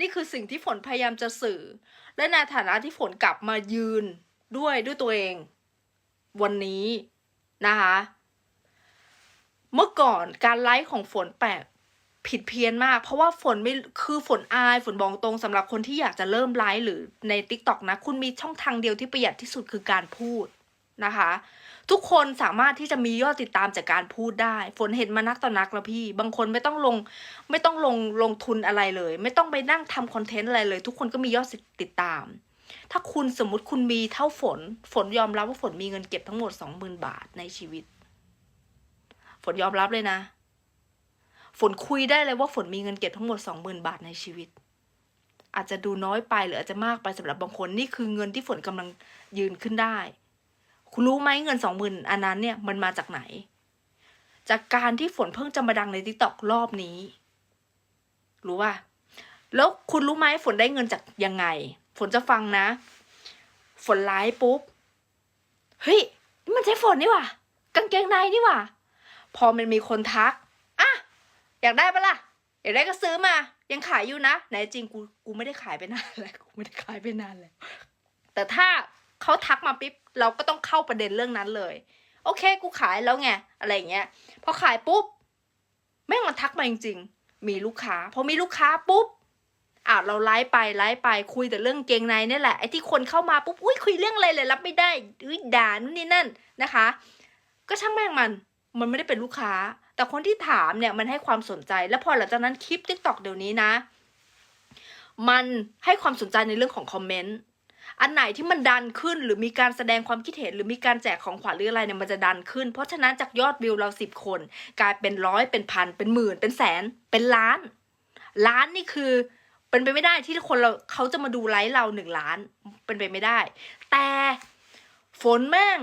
นี่คือสิ่งที่ฝนพยายามจะสื่อ และในฐานะที่ฝนกลับมายืนด้วยด้วยตัวเอง วันนี้นะคะ เมื่อก่อนการไลฟ์ของฝนแปลกผิดเพี้ยนมาก เพราะว่าฝนไม่คือฝนอายฝนบอกตรงสำหรับคนที่อยากจะเริ่มไลฟ์หรือใน t ิ k t o k นะ คุณมีช่องทางเดียวที่ประหยัดที่สุดคือการพูดนะคะ ทุกคนสามารถที่จะมียอดติดตามจากการพูดได้ ฝนเห็นมานักต่อนักแล้วพี่ บางคนไม่ต้องลงไม่ต้องลงลงทุนอะไรเลย ไม่ต้องไปนั่งทำคอนเทนต์อะไรเลย ทุกคนก็มียอดติดตาม ถ้าคุณสมมติคุณมีเท่าฝน ฝนยอมรับว่าฝนมีเงินเก็บทั้งหมดสองหมื่นบาทในชีวิต ฝนยอมรับเลยนะ ฝนคุยได้เลยว่าฝนมีเงินเก็บทั้งหมดสองหมื่นบาทในชีวิต อาจจะดูน้อยไปหรืออาจจะมากไปสำหรับบางคนนี่คือเงินที่ฝนกำลังยืนขึ้นได้ คุณรู้ไหมเงินสองหมื่นอันนั้นเนี่ยมันมาจากไหน จากการที่ฝนเพิ่งจะมาดังในทิกตอกรอบนี้ รู้ป่ะแล้วคุณรู้ไหมฝนได้เงินจากยังไง ฝนจะฟังนะ ฝนไลฟ์ปุ๊บเฮ้ยมันใช่ฝนนี่หว่ากางเกงในนี่หว่า พอมันมีคนทักอะอยากได้ปะล่ะอยากได้ก็ซื้อมา ยังขายอยู่นะไหนจริงกูกูไม่ได้ขายไปนานแล้วกูไม่ได้ขายไปนานแล้วแต่ถ้าเขาทักมาปิ๊บ เราก็ต้องเข้าประเด็นเรื่องนั้นเลย โอเค กูขายแล้วไงอะไรเงี้ยพอขายปุ๊บแม่งมันทักมาจริงๆ มีลูกค้า พอมีลูกค้าปุ๊บอะเราไลฟ์ไปไลฟ์ไปคุยแต่เรื่องเกงในนี่แหละไอ้ที่คนเข้ามาปุ๊บอุ้ยคุยเรื่องอะไรเลยรับไม่ได้อุ้ยด่านู่นนี่นั่นนะคะ ก็ช่างแม่งมันมันไม่ได้เป็นลูกค้า แต่คนที่ถามเนี่ยมันให้ความสนใจ แล้วพอหลังจากนั้นคลิปทิกตอกเดี๋ยวนี้นะ มันให้ความสนใจในเรื่องของคอมเมนต์ อันไหนที่มันดันขึ้นหรือมีการแสดงความคิดเห็นหรือมีการแจกของขวัญหรืออะไรเนี่ยมันจะดันขึ้น เพราะฉะนั้นจากยอดวิวเราสิบคน กลายเป็นร้อยเป็นพันเป็นหมื่นเป็นแสนเป็นล้าน ล้านนี่คือเป็นไปไม่ได้ที่คนเราเขาจะมาดูไลฟ์เราหนึ่งล้านเป็นไปไม่ได้ แต่ฝนแม่ง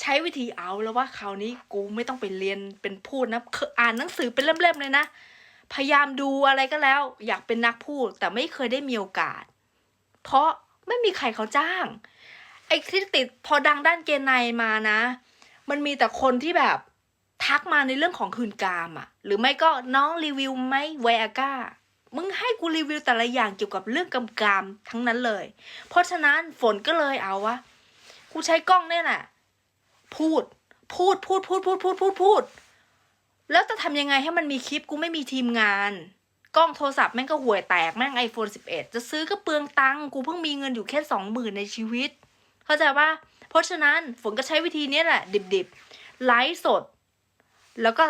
ใช้วิธีเอาแล้วว่าคราวนี้กูไม่ต้องไปเรียนเป็นพูดนะอ่านหนังสือเป็นเล่มๆเลยนะ พยายามดูอะไรก็แล้ว อยากเป็นนักพูดแต่ไม่เคยได้มีโอกาส เพราะ ไม่มีใครเขาจ้าง ไอ้ที่ติดพอดังด้านเกนฑ์ในมานะ มันมีแต่คนที่แบบทักมาในเรื่องของคืนกามอะหรือไม่ก็น้องรีวิวไหมไวอาก้ามึงให้กูรีวิวแต่ละอย่างเกี่ยวกับเรื่องกำกามทั้งนั้นเลย เพราะฉะนั้นฝนก็เลยเอาวะกูใช้กล้องเนี่ยแหละพูด พูดพูดพูดพูดพูดพูดพูด แล้วจะทำยังไงให้มันมีคลิปกูไม่มีทีมงาน กล้องโทรศัพท์แม่งก็ห่วยแตกแม่งไอโฟน11จะซื้อก็เปลืองตังค์กูเพิ่งมีเงินอยู่แค่สองหมื่นในชีวิต เข้าใจปะเพราะฉะนั้นฝนก็ใช้วิธีนี้แหละ ดิบๆไลฟ์สด แล้วก็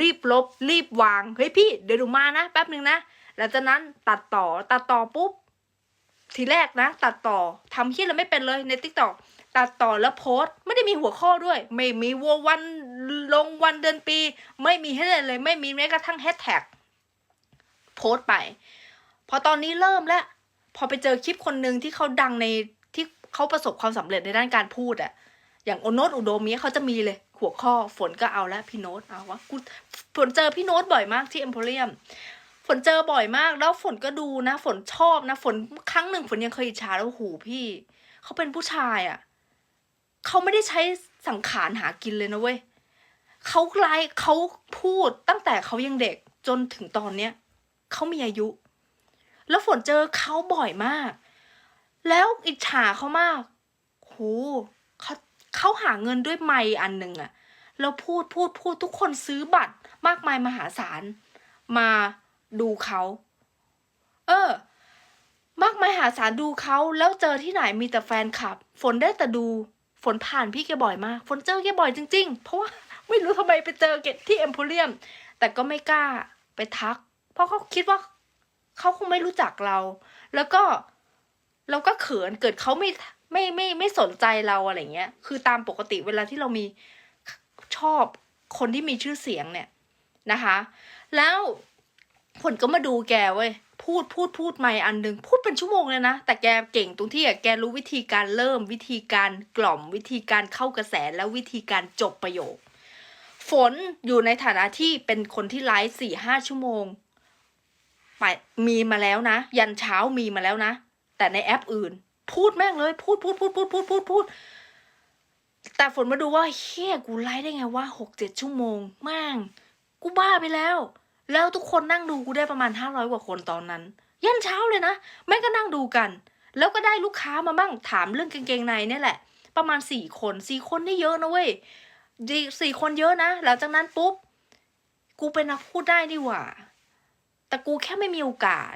รีบลบ รีบวาง เฮ้ยพี่เดี๋ยวดูมานะแป๊บหนึ่งนะหลังจากนั้นตัดต่อตัดต่อปุ๊บ ทีแรกนะ ตัดต่อทำที่เราไม่เป็นเลยในทิกต็อกตัดต่อแล้วโพสต์ไม่ได้มีหัวข้อด้วย ไม่มีวัววันลงวันเดือนปี ไม่มีให้เลยเลยไม่มีแม้กระทั่งแฮชแท็ก โพสต์ไป พอตอนนี้เริ่มแล้ว พอไปเจอคลิปคนหนึ่งที่เขาดังในที่เขาประสบความสำเร็จในด้านการพูดอะอย่างโอโนตอุดมเนี้ยเขาจะมีเลย หัวข้อฝนก็เอาแล้วพี่โน้ตเอาวะกูฝนเจอพี่โน้ตบ่อยมากที่เอ็มโพเรียมฝนเจอบ่อยมาก แล้วฝนก็ดูนะ ฝนชอบนะ ฝนครั้งหนึ่งฝนยังเคยอิจฉาแล้วหูพี่ เขาเป็นผู้ชายอะ่ะเขาไม่ได้ใช้สังขารหากินเลยนะเว้ยเขาไลฟ์เขาพูดตั้งแต่เขายังเด็กจนถึงตอนเนี้ย เขามีอายุ แล้วฝนเจอเขาบ่อยมาก แล้วอิจฉาเขามากโหเขาเขาหาเงินด้วยไมค์อันหนึ่งอะแล้วพูดพูดพูดทุกคนซื้อบัตรมากมายมหาศาลมาดูเขาเออ มากมายหาศาลดูเขาแล้วเจอที่ไหนมีแต่แฟนคลับ ฝนได้แต่ดู ฝนผ่านพี่แกบ่อยมาก ฝนเจอแกบ่อยจริง ๆ เพราะว่าไม่รู้ทำไมไปเจอแกที่เอ็มโพเรียม แต่ก็ไม่กล้าไปทัก เพราะเขาคิดว่าเขาคงไม่รู้จักเรา แล้วก็เราก็เขินเกิดเขาไม่ไม่ไม่ไม่สนใจเราอะไรเงี้ย คือตามปกติเวลาที่เรามีชอบคนที่มีชื่อเสียงเนี่ยนะคะ แล้วผลก็มาดูแกเว้ยพูดพูดพูดไม่อันหนึ่งพูดเป็นชั่วโมงเลยนะ แต่แกเก่งตรงที่แกรู้วิธีการเริ่มวิธีการกล่อมวิธีการเข้ากระแสและวิธีการจบประโยค ฝนอยู่ในฐานะที่เป็นคนที่ไลฟ์สี่ห้าชั่วโมง ไปมีมาแล้วนะ ยันเช้ามีมาแล้วนะ แต่ในแอปอื่น พูดแม่งเลย พูดพูดพูดพูดพูดพูดพูดแต่ฝนมาดูว่าเฮียกูไลฟ์ได้ไงว่าหกเจ็ดชั่วโมงแม่งกูบ้าไปแล้ว แล้วทุกคนนั่งดูกูได้ประมาณห้าร้อยกว่าคนตอนนั้น ยันเช้าเลยนะแม่งก็นั่งดูกัน แล้วก็ได้ลูกค้ามาบ้างถามเรื่องกางเกงในเนี่ยแหละ ประมาณสี่คนสี่คนนี่เยอะนะเว้ยสี่คนเยอะนะหลังจากนั้นปุ๊บ กูเป็นนักพูดได้นี่หว่า แต่กูแค่ไม่มีโอกาส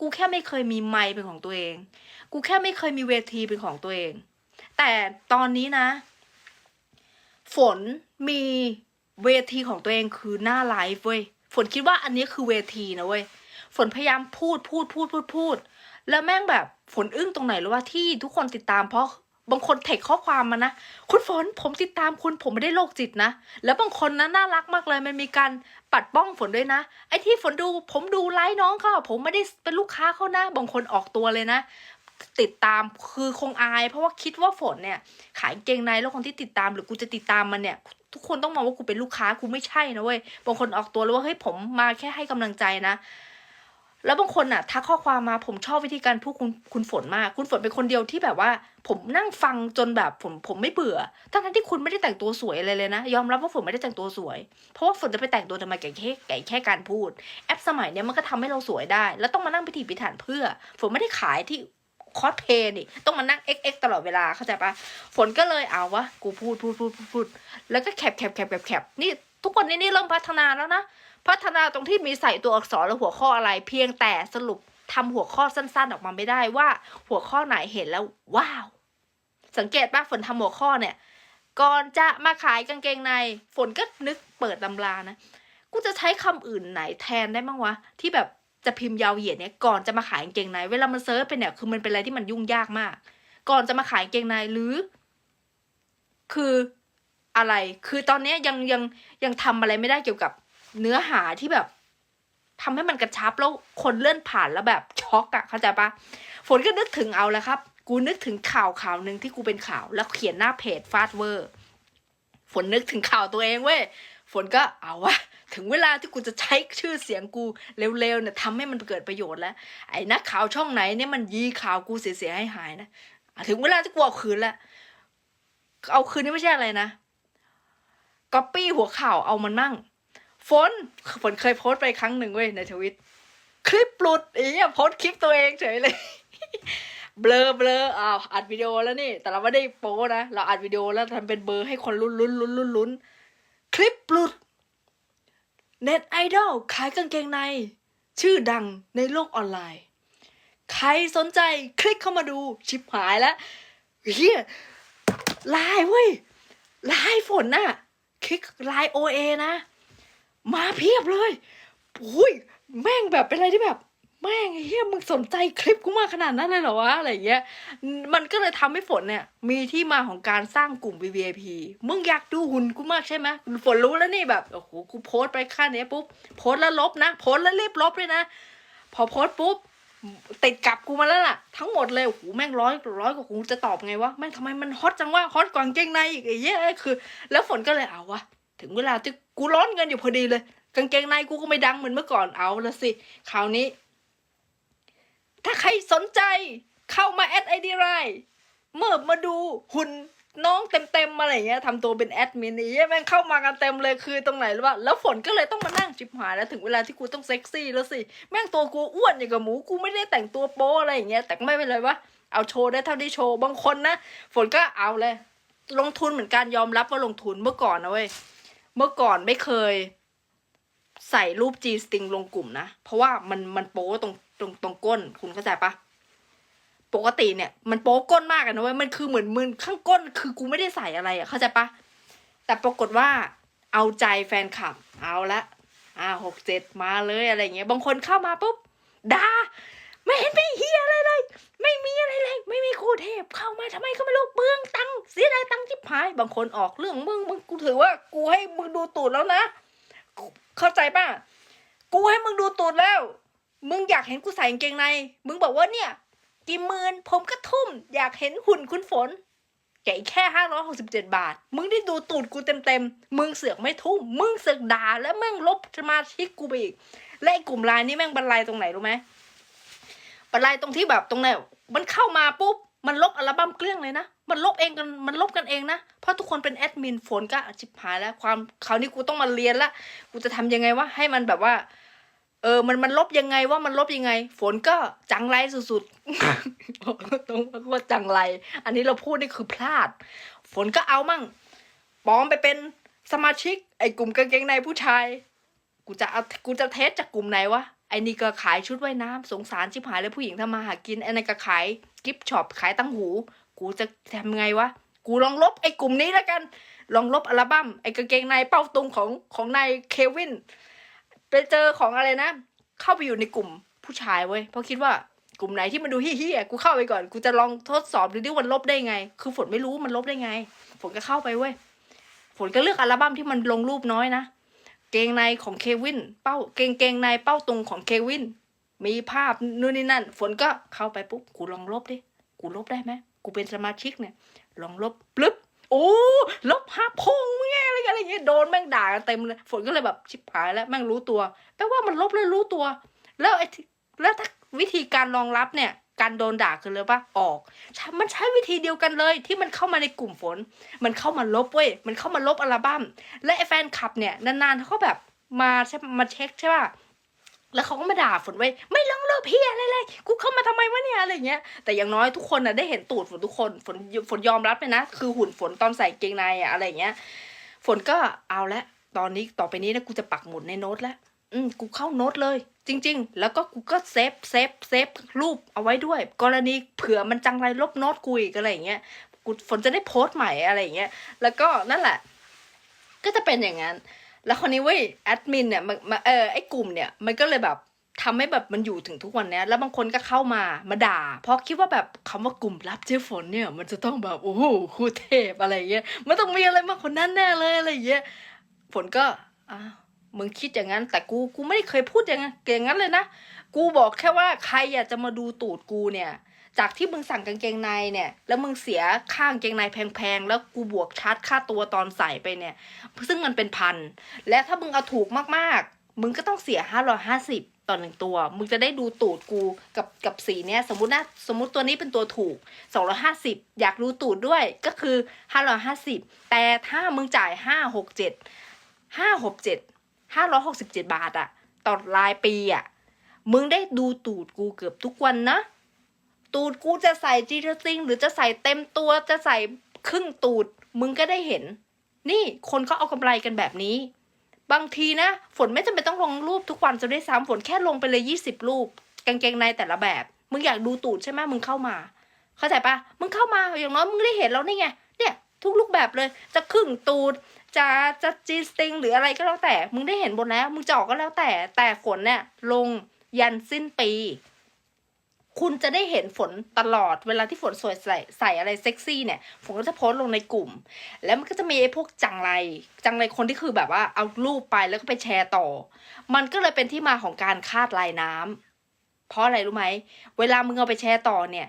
กูแค่ไม่เคยมีไมค์เป็นของตัวเอง กูแค่ไม่เคยมีเวทีเป็นของตัวเอง แต่ตอนนี้นะ ฝนมีเวทีของตัวเองคือหน้าไลฟ์เว้ย ฝนคิดว่าอันนี้คือเวทีนะเว้ย ฝนพยายามพูดพูดพูดพูดพูด แล้วแม่งแบบฝนอึ้งตรงไหนรู้ว่าที่ทุกคนติดตามเพราะ บางคนเทคข้อความมานะ คุณฝนผมติดตามคุณผมไม่ได้โรคจิตนะ แล้วบางคนนะน่ารักมากเลย มันมีการปัดป้องฝนด้วยนะ ไอ้ที่ฝนดู ผมดูไลฟ์น้องเขาผมไม่ได้เป็นลูกค้าเขานะ บางคนออกตัวเลยนะ ติดตามคือคงอาย เพราะว่าคิดว่าฝนเนี่ย ขายเกงในแล้วคนที่ติดตามหรือกูจะติดตามมันเนี่ย ทุกคนต้องมองว่ากูเป็นลูกค้ากูไม่ใช่นะเว้ยบางคนออกตัวเลยว่าเฮ้ยผมมาแค่ให้กำลังใจนะ แล้วบางคนอะทักข้อความมาผมชอบวิธีการพูดคุณคุณฝนมาก คุณฝนเป็นคนเดียวที่แบบว่า ผมนั่งฟังจนแบบผมผมไม่เบื่อทั้งทั้งที่คุณไม่ได้แต่งตัวสวยอะไรเลยนะ ยอมรับว่าฝนไม่ได้แต่งตัวสวย เพราะว่าฝนจะไปแต่งตัวทำไมไก่แค่ไก่แค่การพูด แอปสมัยเนี้ยมันก็ทำให้เราสวยได้ แล้วต้องมานั่งพิถีพิถันเพื่อ ฝนไม่ได้ขายที่คอสเพย์นี่ต้องมานั่ง XX ตลอดเวลาเข้าใจปะฝนก็เลยเอาวะกูพูดพูดพูดพูดแล้วก็แคปแคปแคปแคปแคปนี่ทุกวันนี้นี่เริ่มพัฒนาแล้วนะ พัฒนาตรงที่มีใส่ตัวอักษรและหัวข้ออะไรเพียงแต่สรุปทำหัวข้อสั้นๆ ออกมาไม่ได้ว่า หัวข้อไหนเห็นแล้วว้าว สังเกตป่ะฝนทำหัวข้อเนี่ย ก่อนจะมาขายกางเกงใน ฝนก็นึกเปิดตำรานะ กูจะใช้คำอื่นไหนแทนได้บ้างวะ ที่แบบจะพิมพ์ยาวเหยียดเนี่ยก่อนจะมาขายกางเกงใน เวลามันเซิร์ชไปเนี่ยคือมันเป็นอะไรที่มันยุ่งยากมาก ก่อนจะมาขายกางเกงในหรือ คืออะไร คือตอนนี้ยยังยังยังทำอะไรไม่ได้เกี่ยวกับ เนื้อหาที่แบบทำให้มันกระชับแล้วคนเลื่อนผ่านแล้วแบบช็อกอะเข้าใจปะฝนก็นึกถึงเอาแล้วครับ กูนึกถึงข่าวข่าวหนึ่งที่กูเป็นข่าวแล้วเขียนหน้าเพจฟาดเวอร์ฝนนึกถึงข่าวตัวเองเว้ยฝนก็เอาวะถึงเวลาที่กูจะใช้ชื่อเสียงกูเร็วๆเนี่ยทำให้มันเกิดประโยชน์แล้ว ไอ้นักข่าวช่องไหนเนี่ยมันยีข่าวกูเสียๆให้หายนะอะถึงเวลาที่กูเอาคืนแล้วเอาคืนนี่ไม่ใช่อะไรนะก๊อปปี้หัวข่าวเอามันมั่ง ฝนฝนเคยโพสต์ไปครั้งหนึ่งเว้ยในทวิต คลิปหลุดอีอะโพสต์คลิปตัวเองเฉยเลยเบลอเบลออ้าวอัดวิดีโอแล้วนี่ แต่เราไม่ได้โป้นะ เราอัดวิดีโอแล้วทำเป็นเบอร์ให้คนลุ้นลุ้นลุ้นลุ้นลุ้นคลิปหลุด เน็ตไอดอลขายกางเกงใน ชื่อดังในโลกออนไลน์ ใครสนใจคลิกเข้ามาดูชิบหายแล้วเฮียไลน์เว้ยไลน์ฝนน่ะ คลิกไลน์โอเอนะ มาเพียบเลยอุ้ยแม่งแบบเป็นอะไรที่แบบ แม่งไอ้เฮียมึงสนใจคลิปกูมากขนาดนั้นเลยเหรอวะอะไรเงี้ย มันก็เลยทำให้ฝนเนี่ย มีที่มาของการสร้างกลุ่ม VVIP มึงอยากดูหุ่นกูมากใช่ไหมฝนรู้แล้วนี่แบบโอ้โหกูโพสต์ไปค่าเนี้ยปุ๊บโพสต์แล้วลบนะ โพสต์แล้วรีบลบเลยนะ พอโพสต์ปุ๊บติดกลับกูมาแล้วล่ะ ทั้งหมดเลยโอ้โหแม่งร้อยร้อยกว่ากูจะตอบไงวะแม่งทำไมมันฮอตจังวะฮอตกว่างเกงในอีกไอ้เหี้ยคือ แล้วฝนก็เลยเอาวะถึงเวลาที่ กูร้อนเงินอยู่พอดีเลย กางเกงในกูก็ไม่ดังเหมือนเมื่อก่อนเอาละสิคราวนี้ ถ้าใครสนใจเข้ามาแอดไอดีไรเมื่อมาดูหุ่นน้องเต็มๆมาอะไรเงี้ยทำตัวเป็นแอดมินนี่แม่งเข้ามากันเต็มเลยคือตรงไหนรู้ป่ะแล้วฝนก็เลยต้องมานั่งจิบหายแล้วถึงเวลาที่กูต้องเซ็กซี่แล้วสิ แม่งตัวกูอ้วนอย่างกับหมูกูไม่ได้แต่งตัวโป๊อะไรอย่างเงี้ยแต่ก็ไม่เป็นไรวะเอาโชว์ได้เท่าที่โชว์บางคนนะ ฝนก็เอาเลย ลงทุนเหมือนกันยอมรับว่าลงทุนเมื่อก่อนนะเว้ย เมื่อก่อนไม่เคย ใส่รูป G string ลงกลุ่มนะ เพราะว่ามันมันโป๊ตรงตรงตรงก้นคุณเข้าใจปะปกติเนี่ย มันโป๊ก้นมากอะนะเว้ยมันคือเหมือนมึนข้างก้น คือกูไม่ได้ใส่อะไรอะเข้าใจปะแต่ปรากฏว่า เอาใจแฟนคลับ เอาละอ่าหกเจ็ดมาเลยอะไรเงี้ยบางคนเข้ามาปุ๊บด่า ไม่เห็นไม่เฮียอะไรเลย ไม่มีอะไรเลย ไม่มีครูเทพเข้ามาทำไมก็ไม่รู้เปลืองตังเสียดายตังจิบหาย บางคนออกเรื่องมึงมึงกูถือว่า กูให้มึงดูตูดแล้วนะ เข้าใจป่ะ กูให้มึงดูตูดแล้ว มึงอยากเห็นกูใส่กางเกงใน มึงบอกว่าเนี่ยกี่หมื่นผมก็ทุ่ม อยากเห็นหุ่นคุณฝนแก่แค่ห้าร้อยหกสิบเจ็ดบาท มึงได้ดูตูดกูเต็มเต็มๆ มึงเสือกไม่ทุ่ม มึงเสือกด่าแล้วแม่งลบสมาชิกกูไปอีก และไอ้กลุ่มไลน์นี่แม่งบรรลัยตรงไหนรู้ไหม บรรลัยตรงที่แบบตรงไหนมันเข้ามาปุ๊บมันลบอัลบั้มเกลี้ยงเลยนะ มันลบเองกัน มันลบกันเองนะ เพราะทุกคนเป็นแอดมินฝนก็ชิบหายแล้ว ความคราวนี้กูต้องมาเรียนละ กูจะทำยังไงวะ ให้มันแบบว่า เออ มันมันลบยังไงว่ามันลบยังไง ฝนก็จังไรสุดๆบอกตรงว่าจังไร อันนี้เราพูดนี่คือพลาด ฝนก็เอามั่งปลอมไปเป็นสมาชิก ไอ้กลุ่มกางเกงในผู้ชาย กูจะเอา กูจะเทสจากกลุ่มไหนวะ อ้นี่ก็ขายชุดว่ายน้ำสงสารชิบหายเลยผู้หญิงทำมาหากินไอ้นั่ก็ขายกิฟช็อปขายตั้งหู กูจะทำไงวะ กูลองลบไอ้กลุ่มนี้แล้วกัน ลองลบอัลบั้มไอ้กางเกงในเป้าตุงของของนายเควินไปเจอของอะไรนะ เข้าไปอยู่ในกลุ่มผู้ชายเว้ยเพราะคิดว่ากลุ่มไหนที่มันดูเฮี้ยๆกูเข้าไปก่อน กูจะลองทดสอบดูดิมันลบได้ไง คือฝนไม่รู้มันลบได้ไง ฝนก็เข้าไปเว้ย ฝนก็เลือกอัลบั้มที่มันลงรูปน้อยนะ เกงในของเควิน เป้าเกงเกงในเป้าตรงของเควิน มีภาพนู่นนี่นั่น ฝนก็เข้าไปปุ๊บกูลองลบดิกูลบได้ไหมกูเป็นสมาชิกเนี่ยลองลบปลึ๊บโอ้ลบภาพพงมึงไงอะไรอะไรเงี้ยโดนแม่งด่ากันเต็มเลยฝนก็เลยแบบชิบหายแล้วแม่งรู้ตัวแปลว่ามันลบเลยรู้ตัว แล้วไอ้แล้วถ้าวิธีการรองรับเนี่ย การโดนด่าคือเลยปะออกใช่มันใช้วิธีเดียวกันเลย ที่มันเข้ามาในกลุ่มฝน มันเข้ามาลบเว้ยมันเข้ามาลบอัลบั้มและไอ้แฟนคลับเนี่ยนานๆเขาก็แบบมาใช่มาเช็คใช่ป่ะแล้วเขาก็มาด่าฝนไว้ยไม่ลองเลิกพี่อะไรเลยกูเข้ามาทำไมวะเนี่ยอะไรเงี้ย แต่อย่างน้อยทุกคนน่ะได้เห็นตูดฝนทุกคน ฝนฝนยอมรับเลยนะ คือหุ่นฝนตอนใส่เกงในอะอะไรเงี้ย ฝนก็เอาละ ตอนนี้ต่อไปนี้นะกูจะปักหมุดในโน้ตแล้ว อืมกูเข้าโน้ตเลย จริง ๆ แล้วก็กูก็เซฟเซฟเซฟรูปเอาไว้ด้วย กรณีเผื่อมันจังไรลบโน้ตกูอีกอะไรอย่างเงี้ยกูฝนจะได้โพสต์ใหม่อะไรอย่างเงี้ยแล้วก็นั่นแหละ ก็จะเป็นอย่างนั้นแล้วคนนี้เว้ยแอดมินเนี่ยมาเออไอ้กลุ่มเนี่ยมันก็เลยแบบทำให้แบบมันอยู่ถึงทุกวันนี้แล้วบางคนก็เข้ามามาด่า เพราะคิดว่าแบบคำว่ากลุ่มรับเจ๊ฝนเนี่ย มันจะต้องแบบโอ้โหครูเทพอะไรเงี้ยมันต้องมีอะไรมากกว่านั้นแน่เลยอะไรเงี้ยฝนก็อ้าว มึงคิดอย่างนั้น แต่กูกูไม่ได้เคยพูดอย่างนั้นอย่างนั้นเลยนะกูบอกแค่ว่าใครอยากจะมาดูตูดกูเนี่ย จากที่มึงสั่งกางเกงในเนี่ย แล้วมึงเสียค่ากางเกงในแพงๆแล้วกูบวกชาร์จค่าตัวตอนใส่ไปเนี่ย ซึ่งมันเป็นพันและถ้ามึงเอาถูกมากๆ มึงก็ต้องเสียห้าร้อยห้าสิบต่อหนึ่งตัว มึงจะได้ดูตูดกูกับกับสีเนี้ยสมมตินะสมมติตัวนี้เป็นตัวถูกสองร้อยห้าสิบอยากดูตูดด้วยก็คือห้าร้อยห้าสิบแต่ถ้ามึงจ่ายห้า หกเจ็ดห้าหกเจ็ดห้าร้อยหกสิบาทอะต่อรายปีอะมึงได้ดูตูดกูเกือบทุกวันนะ ตูดกูจะใส่จีเทซิงหรือจะใส่เต็มตัวจะใส่ครึ่งตูด มึงก็ได้เห็น นี่คนเขาเอากำไรกันแบบนี้ บางทีนะ ฝนไม่จำเป็นต้องลงรูปทุกวันจะได้ซ้ำฝนแค่ลงไปเลยยี่สิบรูป กางเกงในแต่ละแบบ มึงอยากดูตูดใช่ไหมมึงเข้ามา เข้าใจปะมึงเข้ามาอย่างน้อยมึงได้เห็นแล้วนี่ไงเนี่ยทุกรูปแบบเลยจะครึ่งตูด จะจะจีสติงหรืออะไรก็แล้วแต่ มึงได้เห็นหมดแล้ว มึงจะออกก็แล้วแต่ แต่ฝนเนี่ย ลงยันสิ้นปี คุณจะได้เห็นฝนตลอด เวลาที่ฝนสวยใส่ใส่อะไรเซ็กซี่เนี่ย ฝนก็จะโพสต์ลงในกลุ่ม แล้วมันก็จะมีไอ้พวกจังไร จังไรคนที่คือแบบว่าเอารูปไปแล้วก็ไปแชร์ต่อ มันก็เลยเป็นที่มาของการคาดลายน้ำเพราะอะไรรู้ไหม เวลามึงเอาไปแชร์ต่อเนี่ย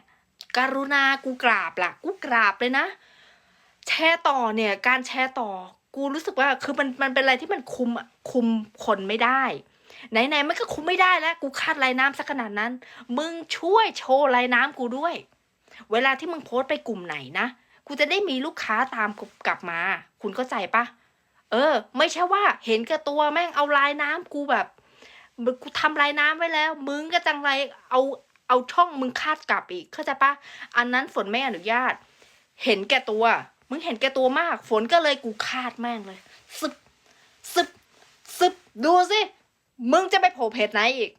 กรุณากูกราบล่ะ กูกราบเลยนะ แชร์ต่อเนี่ย การแชร์ต่อ กูรู้สึกว่าคือมันมันเป็นอะไรที่มันคุมคุมคนไม่ได้ ไหนๆมันก็คุมไม่ได้แล้ว กูคาดลายน้ำสักขนาดนั้น มึงช่วยโชว์ลายน้ำกูด้วย เวลาที่มึงโพสต์ไปกลุ่มไหนนะกูจะได้มีลูกค้าตามกลับมา คุณเข้าใจปะเออ ไม่ใช่ว่า เห็นกับตัวแม่งเอาลายน้ำกูแบบกูทำลายน้ำไว้แล้ว มึงก็จังไรเอาเอาช่องมึงคาดกลับอีกเข้าใจปะอันนั้นฝนไม่อนุญาต เห็นแก่ตัว มึงเห็นแกตัวมาก ฝนก็เลยกูคาดแม่งเลยซึบซึบซึบดูสิมึงจะไปโผล่เพจไหนอีก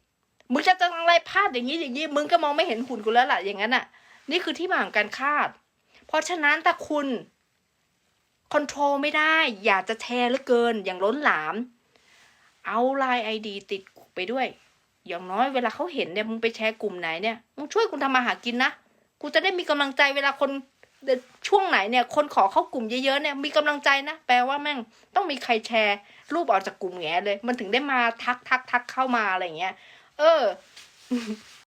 มึงจะจังไรพลาดอย่างนี้อย่างนี้มึงก็มองไม่เห็นหุ่นกูแล้วล่ะอย่างนั้นอะ นี่คือที่มาของการคาด เพราะฉะนั้นถ้าคุณคอนโทรลไม่ได้ อยากจะแชร์เหลือเกินอย่างล้นหลาม เอาไลน์ไอดีติดไปด้วย อย่างน้อยเวลาเขาเห็นเนี่ยมึงไปแชร์กลุ่มไหนเนี่ยมึงช่วยกูทำมาหากินนะกูจะได้มีกำลังใจเวลาคน ช่วงไหนเนี่ยคนขอเข้ากลุ่มเยอะๆเนี่ยมีกำลังใจนะแปลว่าแม่งต้องมีใครแชร์รูปออกจากกลุ่มแง่เลย มันถึงได้มาทักทักทักเข้ามาอะไรเงี้ย เออ